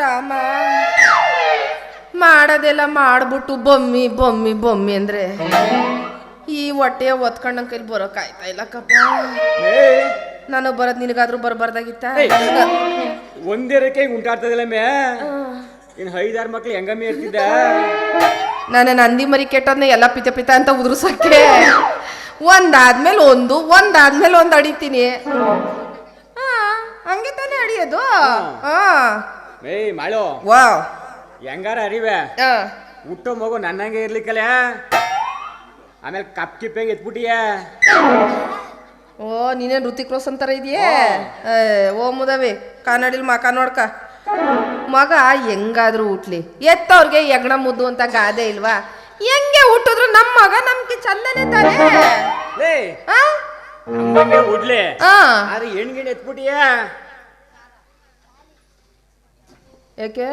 ರಾಮ. ಮಾಡೋದೆಲ್ಲ ಮಾಡ್ಬಿಟ್ಟು ಬೊಮ್ಮಿ ಬೊಮ್ಮಿ ಬೊಮ್ಮಿ ಅಂದ್ರೆ ಈ ಹೊಟ್ಟೆ ಒತ್ಕೊಂಡ್ ನನ್ ಕೈಲಿ ಬರೋಕ್ ಆಯ್ತಾ ಕಪ್ಪ ನಾನು ಬರೋದ್ ನಿನಗಾದ್ರೂ ಬರಬಾರ್ದಾಗಿತ್ತ? ಒಂದೇ ರೇಖೆ ಉಂಟಾಡ್ತದಿಲ್ಲ ಮೇ? ಇನ್ ಐದಾರು ಮಕ್ಳು ಹೆಂಗಮ್ಮಿ ಇರ್ತಿದ್ದ? ನಾನು ನಂದಿ ಮರಿ ಕೆಟ್ಟದ್ನ ಎಲ್ಲ ಪಿತ ಪಿತ ಅಂತ ಉದುರ್ಸಕ್ಕೆ. ಒಂದಾದ್ಮೇಲೆ ಒಂದು ಒಂದಾದ್ಮೇಲೆ ಒಂದು ಅಡಿತೀನಿ. ಹಾ ಹಂಗೆ ತಾನೇ ಅಡಿಯೋದು. ಹಾ. ಏಯ್ ಮಾಳು. ಹೆಂಗಾರ ಅರಿವೆ? ಹುಟ್ಟೋ ಮಗು ನನ್ನಂಗೆ ಇರ್ಲಿಕ್ಕಲ್ಲ ಆಮೇಲೆ ಕಪ್ ಕಿಪ್ಪೆಗೆ ಎತ್ಬಿಟ್ಟಿಯ? ಓ ನೀನೇನು ಋತಿಕ್ ರೋಷನ್ ಥರ ಇದೆಯೇ ಓ ಮುದವಿ ಕನ್ನಡಿಲ್ ಮಾಕ ನೋಡ್ಕ. ಮಗ ಹೆಂಗಾದ್ರೂ ಹುಟ್ಲಿ. ಎತ್ತವ್ರಿಗೆ ಯಗ್ಣ ಮುದ್ದು ಅಂತ ಗಾದೆ ಇಲ್ವಾ? ಹೆಂಗೆ ಹುಟ್ಟಿದ್ರು ನಮ್ಮ ಮಗ ನಮ್ಗೆ ಚಂದನೆ ತಾನೆ? ಲೇ ಆ? ನಮ್ಮಂಗೆ ಉಡ್ಲಿ ಆ. ಆದ್ರೆ ಹೆಣ್ಗಿಣ್ ಎತ್ಬಿಟ್ಟಿಯ? ಯಾಕೆ?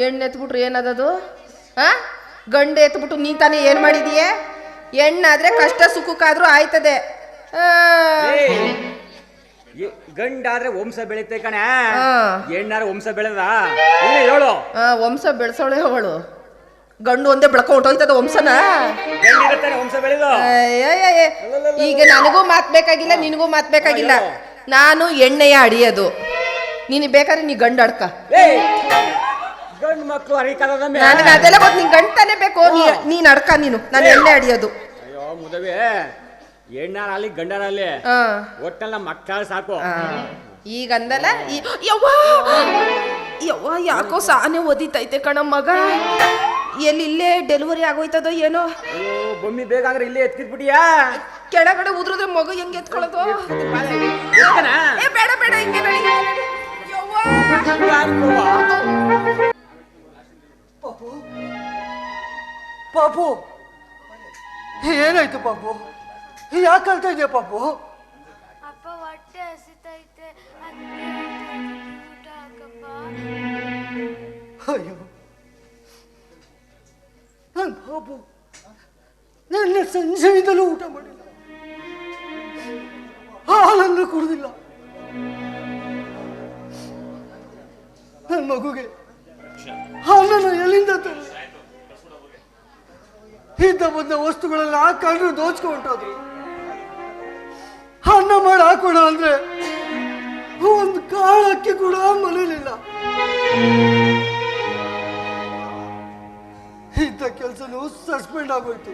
ಹೆಣ್ಣು ಎತ್ಬಿಟ್ರು ಏನದದು? ಆ? ಗಂಡು ಎತ್ಬಿಟ್ಟು ನೀ ತಾನೇ ಏನ್ ಮಾಡಿದೀಯ? ಹೆಣ್ಣಾದ್ರೆ ಕಷ್ಟ ಸುಖಕ್ಕಾದ್ರೂ ಆಯ್ತದೆ. ಗಂಡಾದ್ರೆ ವಂಶ ಬೆಳೀತೆ ಕಣೆ. ಹೆಣ್ಣಾರ ಹೆಣ್ಣಾದ್ರೆ ವಂಶ ಬೆಳೆದ. ಇಲ್ಲ ಹೇಳು. ಆ, ವಂಶ ಬೆಳೆಸೋಳೆ ಅವಳು. ಗಂಡು ಒಂದೇ ಬೆಳ್ಕೊ ಹೊಂಟೋಯ್ತದ ವಂಶನ. ಗಂಡಿರುತ್ತಾನೆ ವಂಶ ಬೆಳೆದು. ಅಯ್ಯಯ್ಯಯ್ಯ. ಈಗ ನನಗೂ ಮಾತ್ ಬೇಕಾಗಿಲ್ಲ ನಿನಗೂ ಮಾತ್ ಬೇಕಾಗಿಲ್ಲ. ನಾನು ಎಣ್ಣೆಯ ಅಡಿಯೋದು. ನೀನು ಬೇಕಾದ್ರೆ ನೀ ಗಂಡು ಅಡ್ಕ. ಏಯ್ ಗಂಡು ಹರಿಕದ ನನಗೆ ಅದೆಲ್ಲ ಗೊತ್ತು ನಿನ್ ಗಂಡು ತಾನೇ ಬೇಕು. ನೀ ನೀನ್ ಅಡ್ಕ ನೀನು. ನಾನು ಎಣ್ಣೆ ಅಡಿಯೋದು. ಅಯ್ಯೋ ಮುದವೆ. ಹೆಣ್ಣಾರ ಅಲ್ಲಿ ಗಂಡನ ಅಲ್ಲಿ ಹಾ ಒಟ್ಟಲ್ಲ ಮಕ್ಕಳು ಸಾಕು. ಈಗಂದಲ್ಲ ಈಗ ಅಂದಲ್ಲ ಈ- ಯವ್ವ! ಯವ್ವ ಯಾಕೋ ಸಾನೆ ಓದಿತೈತೆ ಕಣ ಮಗ. ಎಲ್ಲಿ ಇಲ್ಲೇ ಡೆಲಿವರಿ ಆಗೋಯ್ತದೋ ಏನೋ? ಅಯ್ಯೋ ಬೊಮ್ಮಿ ಬೇಗ ಅಂದ್ರೆ ಇಲ್ಲೇ ಎತ್ಕಿದ್ಬಿಟ್ಟಿಯಾ? ಕೆಳಗಡೆ ಉದ್ರದ್ರೆ ಮಗು ಹೆಂಗೆ ಎತ್ಕೊಳ್ಳೋದು? ಏ ಬೇಡ ಬೇಡ ಹಿಂಗೆ ನಡಿ, ಹಿಂಗೆ ನಡಿ. ಯವ್ವ. ಪಾಪು. ಪಾಪು. ಏನಾಯ್ತು ಪಾಪು? ಯಾಕೆ ಅಳ್ತಾ ಇದೆಯಾ ಪಾಪು? ಅಪ್ಪ ಹೊಟ್ಟೆ ಹಸಿತೈತೆ ಅದಕ್ಕೆ ಊಟ ಹಾಕಪ್ಪ. ಅಯ್ಯೋ. ನನ್ನ ಪಾಪು ನನ್ನ ಸಂಜೆಯಿಂದಲೂ ಊಟ ಮಾಡಿಲ್ಲ. ಹಾಲನ್ನು ಕುಡಿದಿಲ್ಲ. ನನ್ನ ಮಗುಗೆ ಹಾಲನ್ನು ಎಲ್ಲಿಂದ ತಂದೆ? ಇದ್ದ ಬಂದ ವಸ್ತುಗಳೆಲ್ಲ ಹಾಕೊಂಡು ದೋಚ್ಕೊಂಡೋದ್ರು ಅನ್ನ ಮಾಡಿ ಹಾಕೋಣ ಅಂದ್ರೆ ಒಂದು ಕಾಳು ಅಕ್ಕಿ ಕೂಡ ಮನೇಲಿಲ್ಲ. ಇದ್ದ ಕೆಲಸನೂ ಸಸ್ಪೆಂಡ್ ಆಗೋಯ್ತು.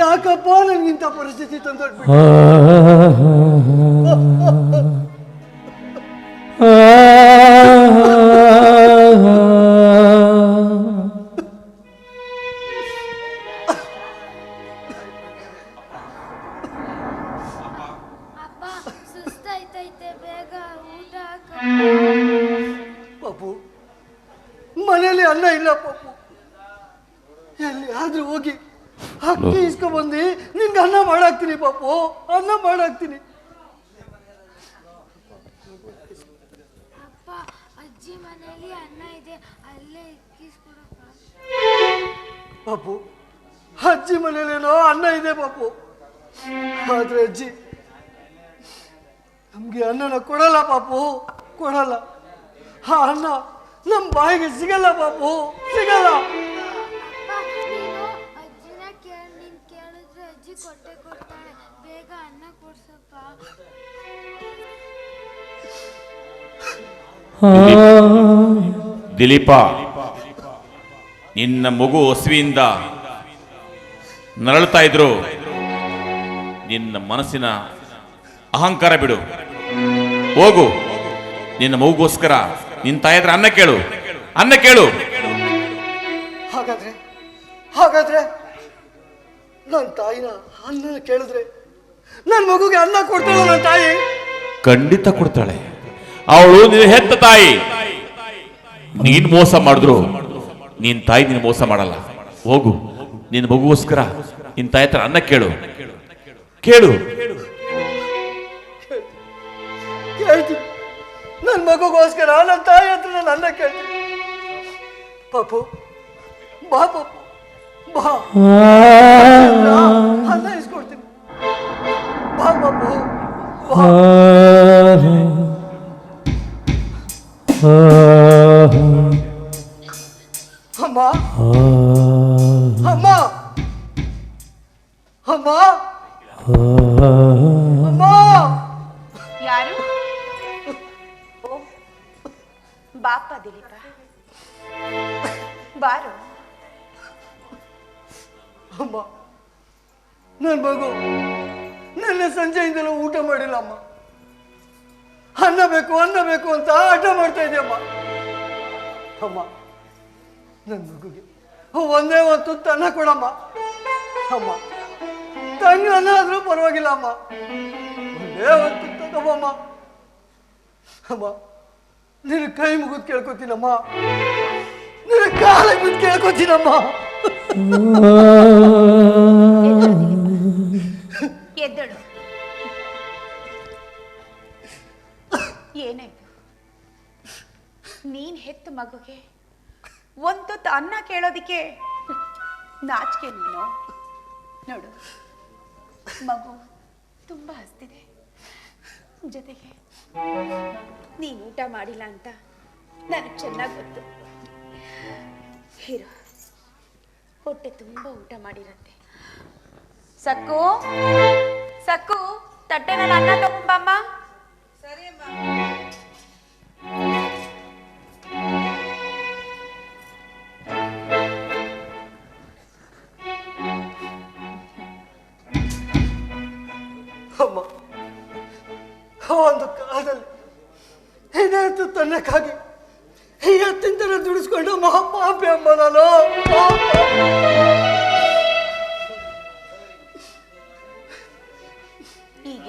ಯಾಕಪ್ಪ ನನ್ಗಿಂತ ಪರಿಸ್ಥಿತಿ ತಂದೊಡ್ಬಿಟ್ಟು ಇದೆ ಅಲ್ಲೇ ಇಕ್ಕಿಸ್ಕೊಡಪ್ಪ ಪಾಪು ಅಜ್ಜಿ ಮನೇಲೇನೋ ಅನ್ನ ಇದೆ ಪಾಪು ಆದ್ರೆ ಅಜ್ಜಿ ನಮ್ಗೆ ಅನ್ನನ ಕೊಡಲ್ಲ ಪಾಪು ಕೊಡಲ್ಲ. ಆ ಅನ್ನ ನಮ್ಮ ಬಾಯಿಗೆ ಸಿಗಲ್ಲ ಪಾಪು ಸಿಗಲ್ಲ. ಆ ನೀನು ಅಜ್ಜಿನ ಕೇಳ ನೀನ್ ಕೇಳಿದ್ರೆ ಅಜ್ಜಿ ಕೊಟ್ಟೆ ಕೊಡ್ತಾಳೆ. ಬೇಗ ಅನ್ನ ಕೊಡ್ಸಪ್ಪ. ದಿಲೀಪ ನಿನ್ನ ಮಗು ಹಸುವಿಯಿಂದ ನರಳ್ತಾ ಇದ್ರು. ನಿನ್ನ ಮನಸ್ಸಿನ ಅಹಂಕಾರ ಬಿಡು. ಹೋಗು ನಿನ್ನ ಮಗುಗೋಸ್ಕರ ನಿನ್ನ ತಾಯಿ ಹತ್ರ ಅನ್ನ ಕೇಳು. ಅನ್ನ ಕೇಳು. ಹಾಗಾದ್ರೆ ಹಾಗಾದ್ರೆ ನನ್ನ ತಾಯಿನ ಅನ್ನ ಕೇಳಿದ್ರೆ ನನ್ನ ಮಗುಗೆ ಅನ್ನ ಕೊಡ್ತಾಳ ನನ್ನ ತಾಯಿ? ಖಂಡಿತ ಕೊಡ್ತಾಳೆ. ಅವಳು ನಿನ್ನ ಹೆತ್ತ ತಾಯಿ. ನೀನ್ ಮೋಸ ಮಾಡಿದ್ರು ನಿನ್ ತಾಯಿ ನೀನು ಮೋಸ ಮಾಡಲ್ಲ. ಹೋಗು ನಿನ್ನ ಮಗುಗೋಸ್ಕರ ನಿನ್ ತಾಯಿ ಹತ್ರ ಅನ್ನ ಕೇಳು. ಕೇಳು. ಕೇಳ್ತೀನಿ. ನನ್ನ ಮಗುಗೋಸ್ಕರ ನನ್ನ ತಾಯಿ ಹತ್ರ ನಾನು ಅನ್ನ ಕೇಳ್ತೀನಿ. ಪಾಪು ಬಾ ಪಾಪು ಬಾ. ಅನ್ನ ಇಸ್ಕೊಡ್ತೀನಿ. ಬಾ ಪಾಪು ಬಾ. ಅಮ್ಮ ಅಮ್ಮ ಅಮ್ಮ ಯಾರು? ಓ. ಬಾಪ ದಿಲೀಪ. ಬಾರು. ಅಮ್ಮ ನನ್ನ ಮಗು. ನನ್ನ ಸಂಜೆಯಿಂದಲೂ ಊಟ ಮಾಡಿಲ್ಲ ಅಮ್ಮ. ಅನ್ನ ಬೇಕು ಅನ್ನ ಬೇಕು ಅಂತ ಆಟ ಮಾಡ್ತಾ ಇದೆಯಮ್ಮ. ಅಮ್ಮ ನನ್ನ ಮಗುಗೆ. ಒಂದೇ ಒಂದು ತುತ್ತು ಅನ್ನ ಕೊಡಮ್ಮ ಅಮ್ಮ ತಂಗ ಅನ್ನ ಆದ್ರೂ ಪರವಾಗಿಲ್ಲ ಅಮ್ಮ. ಒಂದೇ ಒಂದು ತಗೋಮ್ಮ ಅಮ್ಮ ನಿನ್ನ ಕೈ ಮುಗಿದು ಕೇಳ್ಕೊತೀನಮ್ಮ. ನಿನ್ನ ಕಾಲ ಬಿದ್ದು ಕೇಳ್ಕೊತೀನಮ್ಮ. ಎದ್ದಳು. ಏನಾಯ್ತು? ನೀನ್ ಹೆತ್ತ ಮಗುಗೆ ಒಂದು ಅನ್ನ ಕೇಳೋದಿಕ್ಕೆ ನಾಚಿಕೆ ನೀನು. ನೋಡು, ಮಗು ತುಂಬಾ ಹಸ್ತಿದೆ. ಜೊತೆಗೆ ನೀನು ಊಟ ಮಾಡಿಲ್ಲ ಅಂತ ನನಗೆ ಚೆನ್ನಾಗಿ ಗೊತ್ತು. ಹೀರೋ, ಹೊಟ್ಟೆ ತುಂಬ ಊಟ ಮಾಡಿರತ್ತೆ. ಸಕ್ಕು ಸಕ್ಕು, ತಟ್ಟೆನಲ್ಲಿ ಅನ್ನ ತಗೊಂಬಮ್ಮ ಸರಿ ಅಮ್ಮ. ಎತ್ತಿನ ಥರ ದುಡಿಸ್ಕೊಂಡು ಮಹಾಪಾಪಿ ಅಮ್ಮ ನಾನು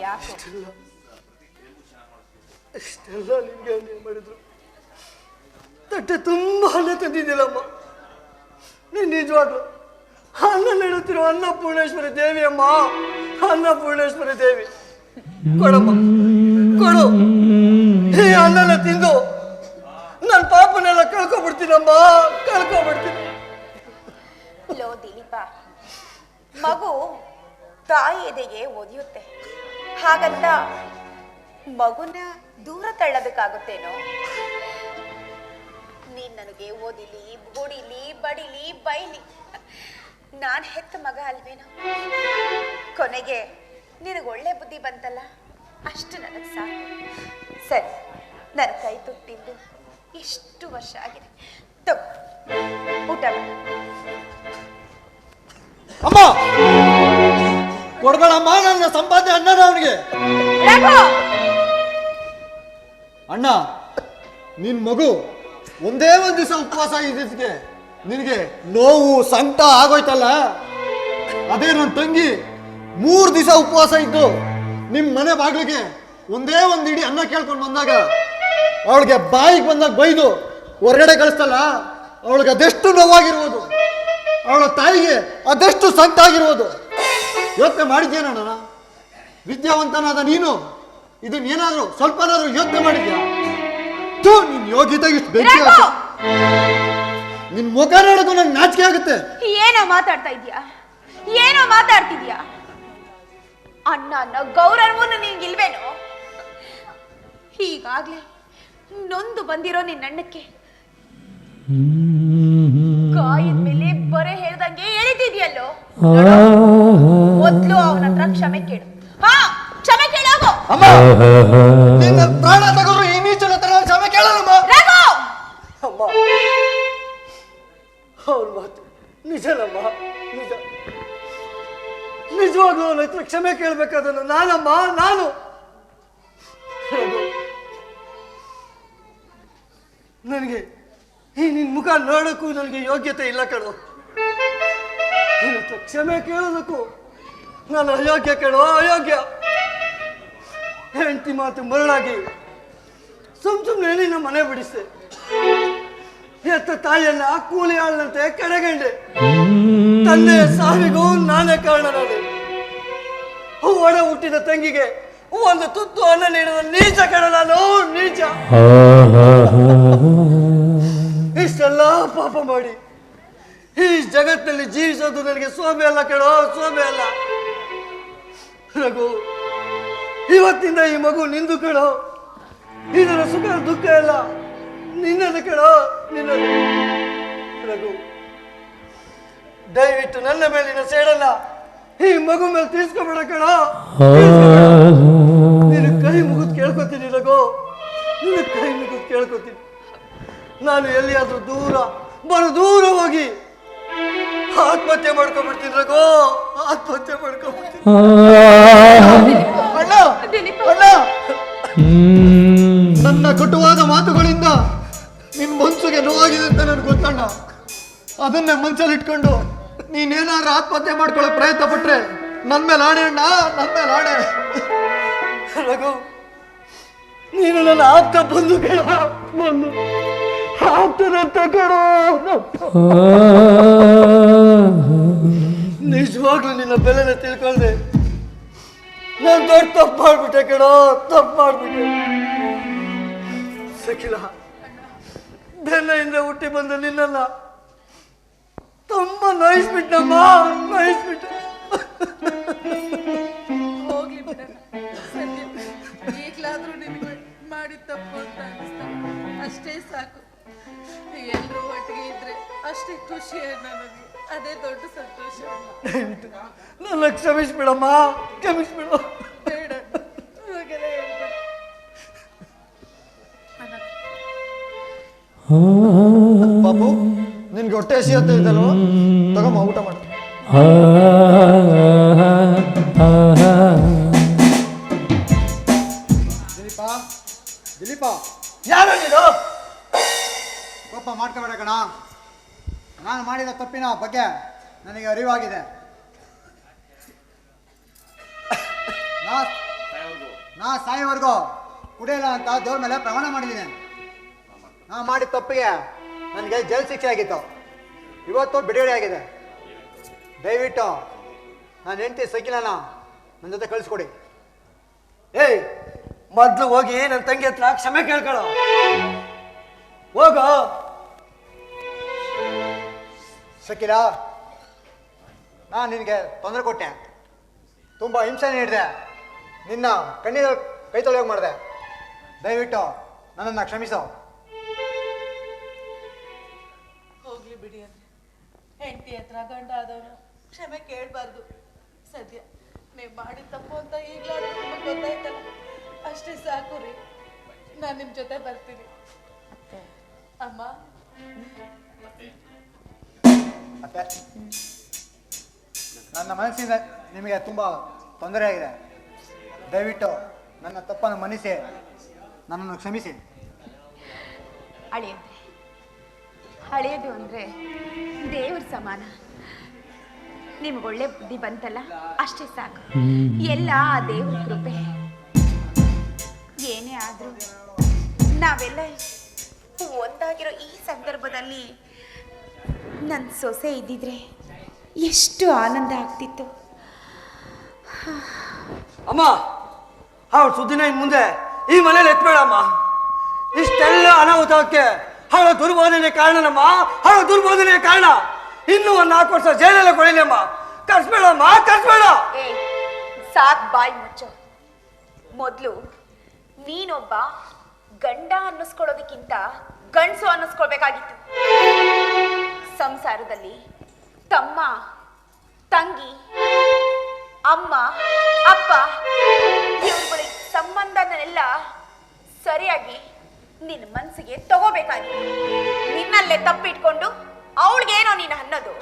ಯಾಕೋ? ಇಷ್ಟೆಲ್ಲ ನಿಮ್ಗೆ ಮಾಡಿದ್ರು. ತಟ್ಟೆ ತುಂಬ ಅನ್ನ ತಂದಿದ್ದಿಲ್ಲಮ್ಮ ನೀನ್ ನಿಜವಾಗ್ಲು ಅನ್ನ ನೀಡುತ್ತಿರೋ ಅನ್ನಪೂರ್ಣೇಶ್ವರಿ ದೇವಿ ಅಮ್ಮ ಅನ್ನಪೂರ್ಣೇಶ್ವರಿ ದೇವಿ. ಕೊಡಮ್ಮ ಕೊಡು. ಈ ಅನ್ನನ ತಿಂದು. ನನ್ನ ಪಾಪನೆಲ್ಲ ಕಳ್ಕೊಬಿಡ್ತೀನಮ್ಮ, ಕಳ್ಕೊಬಿಡ್ತೀನಿ. ಲೋ, ದಿಲೀಪ. ಮಗು ತಾಯಿ ಎದೆಗೆ ಒದಿಯುತ್ತೆ. ಹಾಗಂತ ಮಗುನ ದೂರ ತಳ್ಳಬೇಕಾಗುತ್ತೇನೋ? ನೀನ್ ನನಗೆ ಓದಿಲಿ, ಬುಡಿಲಿ, ಬಡಿಲಿ, ಬೈಲಿ. ನಾನ್ ಹೆತ್ತ ಮಗ ಅಲ್ವೇನೋ? ಕೊನೆಗೆ ನಿನಗೆ ಒಳ್ಳೆ ಬುದ್ಧಿ ಬಂತಲ್ಲ, ಅಷ್ಟು ನನಗೆ ಸಾಕು. ಸರಿ, ನನ್ನ ಕೈ ತುಟ್ಟಿದ್ದು. ಎಷ್ಟು ವರ್ಷ ಆಗಿದೆ. ಊಟ ಅಮ್ಮ! ಕೊಡ್ಬೇಡಮ್ಮ ನನ್ನ ಸಂಪಾದನೆ ಅನ್ನದ ಅವನಿಗೆ. ಅಣ್ಣ ನಿನ್ ಮಗು ಒಂದೇ ಒಂದ್ ದಿವಸ ಉಪವಾಸ ಇದ್ದಿದ್ದಕ್ಕೆ ನಿನಗೆ ನೋವು ಸಂಕಟ ಆಗೋಯ್ತಲ್ಲ? ಅದೇ ನನ್ನ ತಂಗಿ ಮೂರು ದಿವಸ ಉಪವಾಸ ಇದ್ದು ನಿಮ್ಮ ಮನೆ ಬಾಗಿಲಿಗೆ ಒಂದೇ ಒಂದು ಇಡೀ ಅನ್ನ ಕೇಳ್ಕೊಂಡು ಬಂದಾಗ ಅವಳಿಗೆ ಬಾಯಿಗೆ ಬಂದಾಗ ಬೈದು ಹೊರಗಡೆ ಕಳಿಸ್ತಲ್ಲ ಅವಳಿಗೆ ಅದೆಷ್ಟು ನೋವಾಗಿರ್ಬೋದು. ಅವಳ ತಾಯಿಗೆ ಅದೆಷ್ಟು ಸಂತ ಆಗಿರ್ಬೋದು. ಯೋಚನೆ ಮಾಡಿದ್ಯೇನಣ್ಣ ವಿದ್ಯಾವಂತನಾದ ನೀನು? ಇದನ್ನೇನಾದ್ರೂ ಸ್ವಲ್ಪನಾದ್ರೂ ಯೋಚನೆ ಮಾಡಿದ್ಯಾ? ಥೂ, ನಿನ್ ಯೋಗ್ಯತೆಗೆ ಇಷ್ಟು ಬೆಂಕಿ! ಹಾಕು. ನಿನ್ ಮುಖ ನೋಡೋದು ನಂಗೆ ನಾಚಿಕೆ ಆಗುತ್ತೆ. ಏನೋ ಮಾತಾಡ್ತಾ ಇದೀಯಾ ಏನೋ ಮಾತಾಡ್ತಿದ್ಯಾ ಅಣ್ಣ ಅನ್ನೋ ಗೌರವನು ನಿನ್ಗಿಲ್ವೇನೋ ಹೀಗಾಗ್ಲೇ ನೊಂದು ಬಂದಿರೋ ನಿನ್ನ ಅಣ್ಣಕ್ಕೆ. ಕಾಯಿದ ಮೇಲೆ ಬರೆ ಹೇಳ್ದಂಗೆ ಎಳಿತಿದ್ಯಲ್ಲೋ? ಮೊದ್ಲು ಅವನ ಹತ್ರ ಕ್ಷಮೆ ಕೇಳು. ಹಾ ಕ್ಷಮೆ ಕೇಳೋಗು ಅಮ್ಮ! ನಿನ್ನ ಪ್ರಾಣ ತಗೊಂಡ್ರು ಈ ನೀಚನ ಹತ್ರ ನಾನು ಕ್ಷಮೆ ಕೇಳಲ್ಲಮ್ಮ ರಘು! ಅಮ್ಮ. ಅವ್ರ ಮಾತು ನಿಜನಮ್ಮ. ನಿಜ. ನಿಜವಾಗ್ಲೂ ಅವನ ಹತ್ರ ಕ್ಷಮೆ ಕೇಳ್ಬೇಕಾದನ್ನು ನಾನಮ್ಮ ನಾನು. ನನಗೆ ಈ ನಿನ್ ಮುಖ ನೋಡೋಕ್ಕೂ ನನಗೆ ಯೋಗ್ಯತೆ ಇಲ್ಲ ಕಣೋ. ಕ್ಷಮೆ ಕೇಳೋದಕ್ಕೂ ನಾನು ಅಯೋಗ್ಯ ಕಣೋ, ಅಯೋಗ್ಯ. ಹೆಂಡತಿ ಮಾತು ಮರಳಾಗಿ ಸುಮ್ ಸುಮ್ಮನೆ ನಿನ್ನ ಮನೆ ಬಿಡಿಸಿದೆ. ಎತ್ತ ತಾಯಿಯನ್ನ ಕೂಲಿ ಆಳಂತೆ ಕಡೆಗಂಡೆ. ತಂದೆ ಸಾವಿಗೂ ನಾನೇ ಕಾರಣನಾದೆ. ಒಡ ಹುಟ್ಟಿದ ತಂಗಿಗೆ ಒಂದು ತುತ್ತು ಅನ್ನ ನೀಡುವ ನೀಚ ಕಣ ನಾನು ನೀಚ. ಇಷ್ಟೆಲ್ಲ ಪಾಪ ಮಾಡಿ. ಈ ಜಗತ್ತಿನಲ್ಲಿ ಜೀವಿಸೋದು ನನಗೆ ಸೋಮೆ ಅಲ್ಲ ಕಣೋ ಸೋಮೆ ಅಲ್ಲ. ರಘು ಇವತ್ತಿಂದ ಈ ಮಗು ನಿಂದು ಕಣೋ ಇದರ ಸುಖ ದುಃಖ ಎಲ್ಲ ನಿನ್ನದು ಕಣೋ ನಿನ್ನದು. ರಘು ದಯವಿಟ್ಟು ನನ್ನ ಮೇಲಿನ ಸೇಡಲ್ಲ. ಈ ಮಗು ಮೇಲೆ ತಿಳಿಸ್ಕೊಬೇಡ ಕಣ. ನೀನು ಕೈ ಮುಗಿದ್ ಕೇಳ್ಕೊತೀನಿ ರಘು. ನಿನ್ನ ಕೈ ಮುಗಿದ್ ಕೇಳ್ಕೊತೀನಿ. ನಾನು ಎಲ್ಲಿಯಾದ್ರೂ ದೂರ ಬರು ದೂರ ಹೋಗಿ. ಆತ್ಮಹತ್ಯೆ ಮಾಡ್ಕೊಂಡ್ಬಿಡ್ತೀನಿ ರಘು. ಆತ್ಮಹತ್ಯೆ ಮಾಡ್ಕೊಂಡ್ಬಿಡ್ತೀನಿ. ಅಣ್ಣ ಅಣ್ಣ. ನನ್ನ ಕಟುವಾದ ಮಾತುಗಳಿಂದ ನಿನ್ ಮನ್ಸಿಗೆ ನೋವಾಗಿದೆ ಅಂತ ನನಗೆ ಗೊತ್ತಣ್ಣ. ಅದನ್ನೇ ಮನ್ಸಲ್ಲಿ ಇಟ್ಕೊಂಡು ನೀನೇನಾದ್ರೂ ಆತ್ಮಹತ್ಯೆ ಮಾಡ್ಕೊಳ್ಳೋ ಪ್ರಯತ್ನ ಪಟ್ರೆ ನನ್ ಮೇಲೆ ಆಣೆ ಅಣ್ಣ, ನನ್ ಮೇಲೆ ಆಣೆ. ನೀನು ನನ್ನ ಆಪ್ತ ಬಂದು ಕೇಳ ಬಂದು ಆಪ್ತನಂತ ಕೇಳೋ ನಿಜವಾಗ್ಲೂ ನಿನ್ನ ಬೆಲೆನ ತಿಳ್ಕೊಳ್ದೆ. ನಾನು ದೊಡ್ಡ ತಪ್ಪು ಮಾಡ್ಬಿಟ್ಟೆ ಕಣೋ, ತಪ್ಪು ಮಾಡ್ಬಿಟ್ಟೆ. ಬೆಲ್ಲ ಬೆನ್ನೆಯಿಂದ ಹುಟ್ಟಿ ಬಂದ ನಿನ್ನನ್ನ ತುಂಬ ನೋಯಿಸ್ಬಿಟ್ಟಮ್ಮ ನೋಯಿಸ್ಬಿಟ್ಟ ಹೋಗ್ಲಿ ಬಿಡಣ್ಣ ಸದ್ಯ ಈಗ್ಲಾದ್ರೂ ನಿಮ್ಗೆ ಮಾಡಿ ತಪ್ಪು ಅಂತ ಅನಿಸ್ತಾ ಅಷ್ಟೇ ಸಾಕು. ಎಲ್ಲರೂ ಒಟ್ಟಿಗೆ ಇದ್ರೆ ಅಷ್ಟೇ ಖುಷಿ ನನಗೆ ಅದೇ ದೊಡ್ಡ ಸಂತೋಷ ನನ್ನ ಕ್ಷಮಿಸ್ಬಿಡಮ್ಮ ಕ್ಷಮಿಸ್ಬಿಡ. ಬೇಡ. ಹಾಗೆಲ್ಲ ಹೇಳ್ಬೇಡ. ಪಾಪು ನಿನ್ಗೆ ಹೊಟ್ಟೆ ಹಸಿ ಅಂತ ಇದ್ದಲ್ವ? ತಗೊಂಬ ಊಟ ಮಾಡು. ದಿಲೀಪ ದಿಲೀಪ. ಯಾರು ನೀನು? ಕೋಪ ಮಾಡ್ಕೋಬೇಡ ಕಣ. ನಾನು ಮಾಡಿದ ತಪ್ಪಿನ ಬಗ್ಗೆ ನನಗೆ ಅರಿವಾಗಿದೆ. ನಾ ನಾ ಸಾಯೋವರೆಗೂ ಕುಡಿಯಲ್ಲ ಅಂತ ದೇವ್ರ ಮೇಲೆ ಪ್ರಮಾಣ ಮಾಡಿದ್ದೀನಿ. ನಾ ಮಾಡಿದ ತಪ್ಪಿಗೆ ನನಗೆ ಜೈಲ್ ಶಿಕ್ಷೆ ಆಗಿತ್ತು. ಇವತ್ತು ಬಿಡುಗಡೆ ಆಗಿದೆ. ದಯವಿಟ್ಟು ನಾನು ಹೆಂಡತಿ ಸೈಕಿಲನ ನನ್ನ ಜೊತೆ ಕಳಿಸ್ಕೊಡಿ. ಏಯ್, ಮೊದಲು ಹೋಗಿ ನನ್ನ ತಂಗಿ ಹತ್ರ ಕ್ಷಮೆ ಕೇಳ್ಕೊಳ್ಳೋ ಹೋಗೋ. ಸಕಿಲ, ನಾನು ನಿನಗೆ ತೊಂದರೆ ಕೊಟ್ಟೆ. ತುಂಬ ಹಿಂಸೆ ನೀಡಿದೆ ನಿನ್ನ ಕಣ್ಣಿನ ಕೈ ತೊಳೆಯೋಗಿ ಮಾಡಿದೆ. ದಯವಿಟ್ಟು ನನ್ನನ್ನು ಕ್ಷಮಿಸು. ಹೆಂಡತಿ ಹತ್ರ ಗಂಡ ಆದವನು ಕ್ಷಮೆ ಕೇಳಬಾರ್ದು. ಸದ್ಯ ನೀವು ಮಾಡಿದ ತಪ್ಪು ಅಂತ ಈಗಲಾದ್ರೂ ನಿಮಗೆ ಗೊತ್ತಾಯ್ತಲ್ಲ. ಅಷ್ಟೇ ಸಾಕು ರೀ. ನಾನು ನಿಮ್ಮ ಜೊತೆ ಬರ್ತೀನಿ. ಅಮ್ಮ? ಮತ್ತೆ? ನನ್ನ ಮನಸ್ಸಿನ ನಿಮಗೆ ತುಂಬ ತೊಂದರೆ ಆಗಿದೆ. ದಯವಿಟ್ಟು ನನ್ನ ತಪ್ಪನ್ನು ಮನ್ನಿಸಿ. ನನ್ನನ್ನು ಕ್ಷಮಿಸಿ. ಅಳಿಯಂದ್ರೆ ಹಳೆಯದು ಅಂದ್ರೆ ದೇವ್ರ ಸಮಾನ. ನಿಮ್ಗೆ ಒಳ್ಳೆ ಬುದ್ಧಿ ಬಂತಲ್ಲ ಅಷ್ಟೇ ಸಾಕು. ಎಲ್ಲ ಆ ದೇವ್ರ ಕೃಪೆ. ಏನೇ ಆದ್ರೂ ನಾವೆಲ್ಲ ಒಂದಾಗಿರೋ ಈ ಸಂದರ್ಭದಲ್ಲಿ ನನ್ನ ಸೊಸೆ ಇದ್ದಿದ್ರೆ ಎಷ್ಟು ಆನಂದ ಆಗ್ತಿತ್ತು. ಅಮ್ಮ ಅವ್ರ ಸುದ್ದಿನ ಇನ್ ಮುಂದೆ ಈ ಮನೇಲಿ ಎತ್ಬೇಡಮ್ಮ ಇಷ್ಟೆಲ್ಲ ಅನಾಹುತಕ್ಕೆ ಅವಳ ದುರ್ಬೋಧನೆ ಕಾರಣನಮ್ಮ ಅವಳ ದುರ್ಬೋಧನೆ ಕಾರಣ. ಇನ್ನೂ ಒಂದು ನಾಲ್ಕು ವರ್ಷ ಜೈಲಲ್ಲ ಅಮ್ಮ. ಕರ್ಸ್ಬೇಡಮ್ಮ ಕರ್ಸ್ಬೇಡ. ಸಾಕ್ ಬಾಯಿ ಮುಚ್ಚು. ಮೊದಲು ನೀನೊಬ್ಬ ಗಂಡ ಅನ್ನಿಸ್ಕೊಳ್ಳೋದಕ್ಕಿಂತ ಗಂಡಸು ಅನ್ನಿಸ್ಕೊಳ್ಬೇಕಾಗಿತ್ತು. ಸಂಸಾರದಲ್ಲಿ ತಮ್ಮ, ತಂಗಿ, ಅಮ್ಮ, ಅಪ್ಪ ಇವುಗಳ ಸಂಬಂಧನೆಲ್ಲ ಸರಿಯಾಗಿ ನಿನ್ನ ಮನಸ್ಸಿಗೆ ತಗೋಬೇಕಾಗಿ ನಿನ್ನಲ್ಲೇ ತಪ್ಪಿಟ್ಕೊಂಡು ಅವಳಿಗೇನೋ ನೀನು ಅನ್ನೋದು.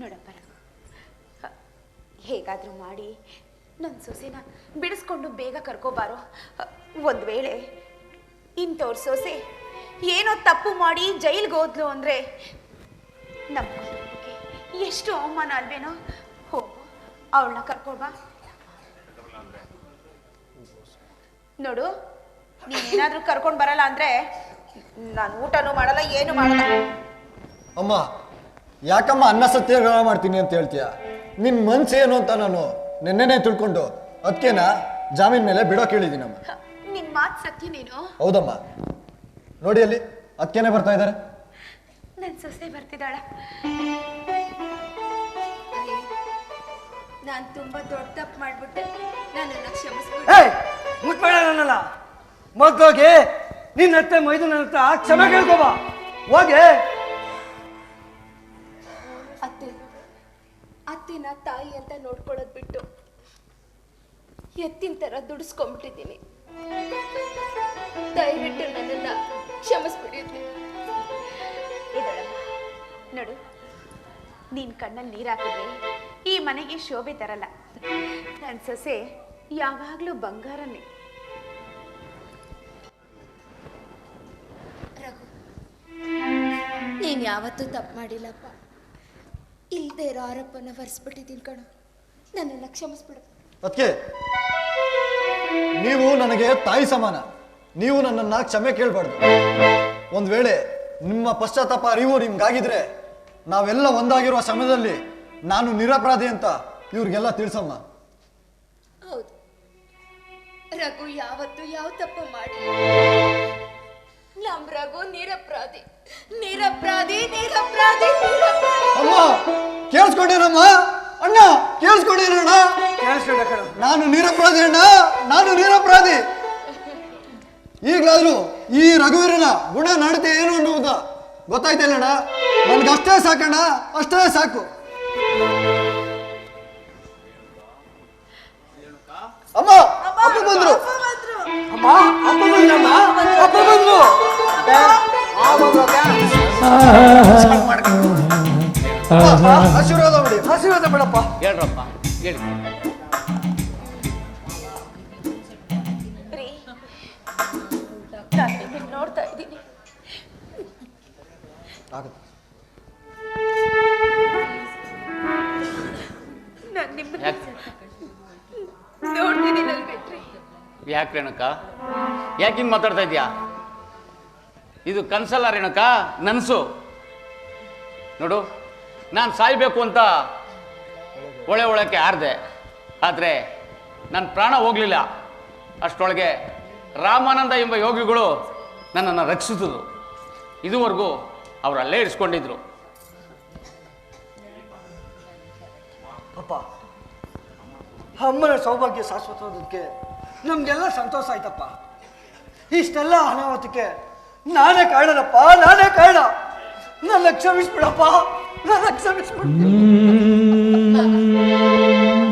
ನೋಡಪ್ಪ ಹೇಗಾದರೂ ಮಾಡಿ ನನ್ನ ಸೊಸೆನ ಬಿಡಿಸ್ಕೊಂಡು ಬೇಗ ಕರ್ಕೋಬಾರೋ. ಒಂದು ವೇಳೆ ಇಂಥವ್ರ ಸೊಸೆ ಏನೋ ತಪ್ಪು ಮಾಡಿ ಜೈಲ್ಗೆ ಹೋದ್ಲು ಅಂದರೆ ನಮ್ಮ ಎಷ್ಟು ಅವಮಾನ ಅಲ್ವೇನೋ? ಹೋಗು, ಅವಳನ್ನ ಕರ್ಕೊಬಾ ನೋಡು ನೀನೇನಾದ್ರೂ ಕರ್ಕೊಂಡು ಬರಲ್ಲ ಅಂದ್ರೆ ನಾನು ಊಟನೂ ಮಾಡಲ್ಲ ಏನು ಮಾಡಲ್ಲ. ಅಮ್ಮ ಯಾಕಮ್ಮ ಅನ್ನ ಸತ್ಯಾಗ್ರಹ ಮಾಡ್ತೀನಿ ಅಂತ ಹೇಳ್ತೀಯ? ನಿನ್ ಮನ್ಸೇನು ಅಂತ ನಾನು ನಿನ್ನೆನೆ ತಿಳ್ಕೊಂಡು ಅದಕ್ಕೇನ ಜಾಮೀನ್ ಮೇಲೆ ಬಿಡೋ ಅಮ್ಮ ನಿನ್ ಮಾತು ಸತ್ಯ ನೀನು? ಹೌದಮ್ಮ. ನೋಡಿ ಅಲ್ಲಿ ಅದಕ್ಕೇನೆ ಬರ್ತಾ ಇದ್ದಾರೆ ನನ್ ಸೊಸೆ ಬರ್ತಿದ್ದಾಳ. ನಾನು ತುಂಬಾ ದೊಡ್ಡ ತಪ್ಪು ಮಾಡ್ಬಿಟ್ಟೆ. ನನ್ನನ್ನು ಕ್ಷಮಿಸ್ಬಿಡಿ. ಏಯ್ ಮುಟ್ಬೇಡ ನನ್ನಲ್ಲ ಮೊದ್ಲೋಗಿ ನಿನ್ನ ಅತ್ತೆ ಮೈದು ನನ್ನ ಹತ್ರ ಕ್ಷಮೆ ಕೇಳ್ಕೊಬಾ ಹೋಗಿ. ಅತ್ತೆ ಅತ್ತೆನ ತಾಯಿ ಅಂತ ನೋಡ್ಕೊಳ್ಳೋದ್ ಬಿಟ್ಟು ಎತ್ತಿನ ತರ ದುಡಿಸ್ಕೊಂಡ್ಬಿಟ್ಟಿದ್ದೀನಿ. ದಯವಿಟ್ಟು ನನ್ನನ್ನ ಕ್ಷಮಿಸ್ಬಿಡಿ ಅತ್ತೆ. ಇದಳಮ್ಮ ನೋಡು ನೀನ್ ಕಣ್ಣಲ್ಲಿ ನೀರ್ ಹಾಕಿದ್ರೆ ಮನೆಗೆ ಶೋಭೆ ತರಲ್ಲ. ನನ್ನ ಸೊಸೆ ಯಾವಾಗ್ಲೂ ಬಂಗಾರನೇ. ರಘು, ನೀನು ಯಾವತ್ತೂ ತಪ್ಪು ಮಾಡಿಲ್ಲಪ್ಪ. ಇಲ್ದೇ ಇರೋ ಆರೋಪನ ಹೊರಿಸ್ಬಿಟ್ಟಿದ್ದೀನಿ ಕಣು. ನನ್ನನ್ನು ಕ್ಷಮಿಸ್ಬಿಡು. ಅದಕ್ಕೆ ನೀವು ನನಗೆ ತಾಯಿ ಸಮಾನ. ನೀವು ನನ್ನನ್ನ ಕ್ಷಮೆ ಕೇಳಬಾರ್ದು. ಒಂದು ವೇಳೆ ನಿಮ್ಮ ಪಶ್ಚಾತ್ತಾಪ ಅರಿವು ನಿಮ್ಗಾಗಿದ್ರೆ ನಾವೆಲ್ಲ ಒಂದಾಗಿರುವ ಸಮಯದಲ್ಲಿ ನಾನು ನಿರಪರಾಧಿ ಅಂತ ಇವ್ರಿಗೆಲ್ಲ ತಿಳಿಸಮ್ಮ. ಹೌದು. ರಘು ಯಾವತ್ತು ಯಾವ ತಪ್ಪು ಮಾಡಿ ನಮ್ ರಘು ನಿರಪರಾಧಿ. ನಿರಪರಾಧಿ ನಿರಪರಾಧಿ ಅಮ್ಮ ಕೇಳಿಸ್ಕೊಂಡಿರಮ್ಮ? ಅಣ್ಣ ಕೇಳಿಸ್ಕೊಂಡಿರೋಣ? ಅಣ್ಣ ಕಣ ನಾನು ನಿರಪರಾಧಿ ಅಣ್ಣ ನಾನು ನಿರಪರಾಧಿ. ಈಗಲಾದ್ರೂ ಈ ರಘುವೀರನ ಗುಣ ನಡತೆ ಏನು ಅನ್ನುವುದ ಗೊತ್ತಾಯ್ತಿಲ್ಲಣ್ಣ ನನ್ಗಷ್ಟೇ ಸಾಕಣ್ಣ ಅಷ್ಟೇ ಸಾಕು. ಅಮ್ಮ ಅಪ್ಪ ಬಂದ್ರು. ಅಮ್ಮ ಅಪ್ಪ ಅಪ್ಪ ಬಂದ್ರು. ಆಶೀರ್ವಾದ ಮಾಡಿ. ಆಶೀರ್ವಾದ ಬಿಡಪ್ಪ. ಹೇಳ್ರಪ್ಪ ಹೇಳಿ. ನೋಡ್ತಾ ಇದ್ದೀನಿ. ಯಾಕೆ ರೇಣುಕ ಯಾಕೆ ಹಿಂಗೆ ಮಾತಾಡ್ತಾ ಇದೀಯಾ? ಇದು ಕನ್ಸಲ್ಲ ರೇಣುಕ ನನ್ಸು. ನೋಡು ನಾನು ಸಾಯ್ಬೇಕು ಅಂತ ಒಳೆ ಒಳಕ್ಕೆ ಆರ್ದೆ. ಆದರೆ ನನ್ನ ಪ್ರಾಣ ಹೋಗಲಿಲ್ಲ. ಅಷ್ಟೊಳಗೆ ರಾಮಾನಂದ ಎಂಬ ಯೋಗಿಗಳು ನನ್ನನ್ನು ರಕ್ಷಿಸಿದ್ರು. ಇದುವರೆಗೂ ಅವರು ಅಲ್ಲೇ ಇರಿಸ್ಕೊಂಡಿದ್ರು. ಅಪ್ಪ ಅಮ್ಮನ ಸೌಭಾಗ್ಯ ಶಾಶ್ವತವಾದಕ್ಕೆ ನಮಗೆಲ್ಲ ಸಂತೋಷ ಆಯ್ತಪ್ಪ. ಇಷ್ಟೆಲ್ಲ ಅನಾಹುತಕ್ಕೆ ನಾನೇ ಕಾರಣನಪ್ಪ ನಾನೇ ಕಾರಣ. ನನ್ನ ಕ್ಷಮಿಸ್ಬಿಡಪ್ಪ ನನ್ನ ಕ್ಷಮಿಸ್ಬಿಡ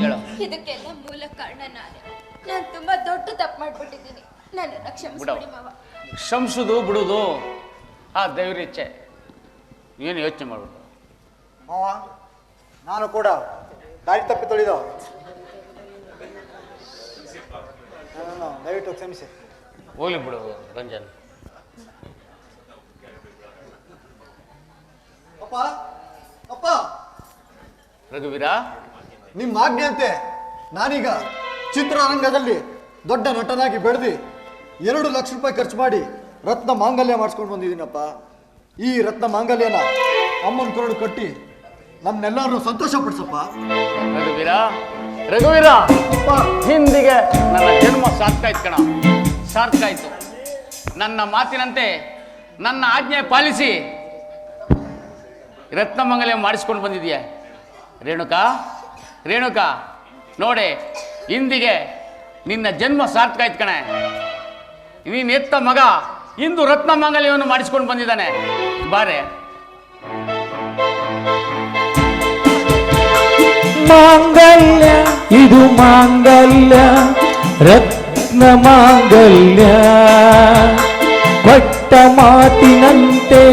ಹೇಳು. ಇದಕ್ಕೆಲ್ಲ ಮೂಲ ಕಾರಣ ನಾನೇ. ನಾನು ತುಂಬಾ ದೊಡ್ಡ ತಪ್ಪು ಮಾಡ್ಬಿಟ್ಟಿದ್ದೀನಿ. ನನ್ನನ್ನು ಕ್ಷಮಿಸ್ಬಿಡಿ ಮಾವ. ಶಂಸುದು ಬಿಡುದು ಆ ದೇವ್ರ ಇಚ್ಛೆ. ಏನು ಯೋಚನೆ ಮಾಡ್ಬಿಟ್ಟು ಮಾವ ನಾನು ಕೂಡ ದಾರಿ ತಪ್ಪಿ ತೊಳಿದು ನನ್ನನ್ನು ದಯವಿಟ್ಟು ಕ್ಷಮಿಸಿ ಹೋಗ್ಲಿ ಬಿಡು ರಂಜನ್ ಅಪ್ಪ ಅಪ್ಪ ರಘುವೀರ? ನಿಮ್ಮ ಆಜ್ಞೆಯಂತೆ ನಾನೀಗ ಚಿತ್ರರಂಗದಲ್ಲಿ ದೊಡ್ಡ ನಟನಾಗಿ ಬೆಳೆದು ಎರಡು ಲಕ್ಷ ರೂಪಾಯಿ ಖರ್ಚು ಮಾಡಿ ರತ್ನ ಮಾಂಗಲ್ಯ ಮಾಡಿಸ್ಕೊಂಡು ಬಂದಿದ್ದೀನಪ್ಪ. ಈ ರತ್ನ ಮಾಂಗಲ್ಯನ ಅಮ್ಮನ ಕೊರಡು ಕಟ್ಟಿ ನಮ್ಮನ್ನೆಲ್ಲರನ್ನು ಸಂತೋಷ ಪಡಿಸಪ್ಪ ರಘುವೀರ? ರಘುವೀರ ಹಿಂದಿಗೆ ನನ್ನ ಜನ್ಮ ಸಾರ್ಥಕಾಯ್ತು ಕಣ. ಸಾರ್ಥಕಾಯ್ತು ನನ್ನ ಮಾತಿನಂತೆ ನನ್ನ ಆಜ್ಞೆ ಪಾಲಿಸಿ ರತ್ನಮಂಗಲೆ ಮಾಡಿಸ್ಕೊಂಡು ಬಂದಿದೆಯಾ ರೇಣುಕಾ ರೇಣುಕಾ ನೋಡೆ ಇಂದಿಗೆ ನಿನ್ನ ಜನ್ಮ ಸಾರ್ಥಕಾಯ್ತು ಕಣೆ. ನೀನು ಎತ್ತ ಮಗ ಇಂದು ರತ್ನಮಂಗಲ್ಯವನ್ನು ಮಾಡಿಸ್ಕೊಂಡು ಬಂದಿದ್ದಾನೆ. ಬಾರೆ. ಮಾಂಗಲ್ಯ, ಇದು ಮಾಂಗಲ್ಯ, ರತ್ನ ಮಾಂಗಲ್ಯ. ಕೊಟ್ಟ ಮಾತಿನಂತೆ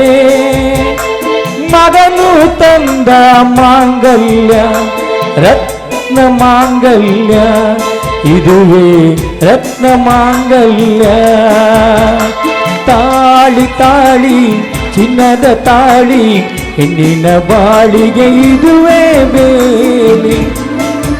ಮಗನು ತಂದ ಮಾಂಗಲ್ಯ, ರತ್ನ ಮಾಂಗಲ್ಯ. ಇದುವೇ ರತ್ನ ಮಾಂಗಲ್ಯ. ತಾಳಿ ತಾಳಿ, ಚಿನ್ನದ ತಾಳಿ ಹೆಣ್ಣಿನ ಬಾಳಿಗೆ ಇದುವೇ ಬೇಲಿ.